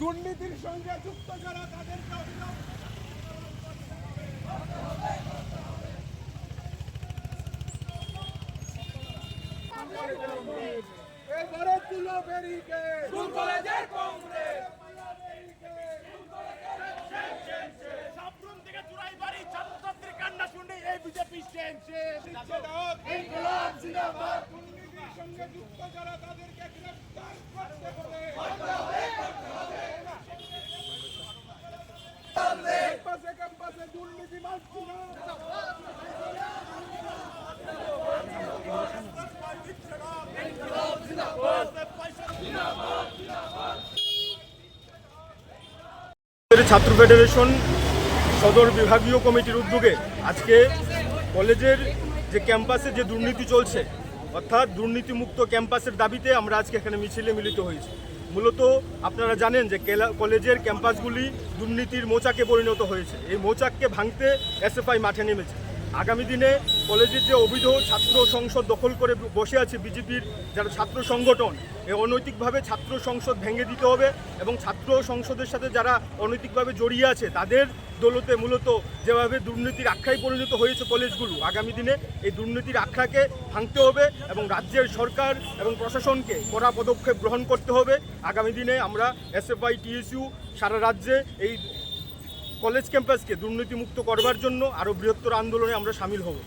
দুর্নীতির সঙ্গে যুক্ত যারা তাদেরকে অবিলম্বে এবারে তুলো বেরিকে কলেজের কংগ্রেস। সাবরুম থেকে চুরাইবাড়ি ছাত্রছাত্রীর কান্না শুনে এই বিজেপি সেন ইনকলাব জিন্দাবাদ দুর্নীতির সঙ্গে যুক্ত যারা তাদেরকে গ্রেফতার করতে হবে ক্যাম্পাসে ক্যাম্পাসে দুর্নীতি মানছি না ছাত্র ফেডারেশন সদর বিভাগীয় কমিটির উদ্যোগে আজকে কলেজের যে ক্যাম্পাসে যে দুর্নীতি চলছে, অর্থাৎ দুর্নীতিমুক্ত ক্যাম্পাসের দাবিতে আমরা আজকে এখানে মিছিলে মিলিত হয়েছি। মূলত আপনারা জানেন যে কলেজের ক্যাম্পাসগুলি দুর্নীতির মোচাকে পরিণত হয়েছে। এই মোচাককে ভাঙতে এসএফআই মাঠে নেমেছে। আগামী দিনে কলেজের যে অবৈধ ছাত্র সংসদ দখল করে বসে আছে বিজেপির যারা ছাত্র সংগঠন, এ অনৈতিকভাবে ছাত্র সংসদ ভেঙে দিতে হবে এবং ছাত্র সংসদের সাথে যারা অনৈতিকভাবে জড়িয়ে আছে, তাদের দৌলতে মূলত যেভাবে দুর্নীতির আখ্যায় পরিণত হয়েছে কলেজগুলো, আগামী দিনে এই দুর্নীতির আখ্যাকে ভাঙতে হবে এবং রাজ্যের সরকার এবং প্রশাসনকে কড়া পদক্ষেপ গ্রহণ করতে হবে। আগামী দিনে আমরা এসএফআই, টিএসইউ সারা রাজ্যে এই কলেজ ক্যাম্পাসকে দুর্নীতিমুক্ত করবার জন্য আরও বৃহত্তর আন্দোলনে আমরা সামিল হব।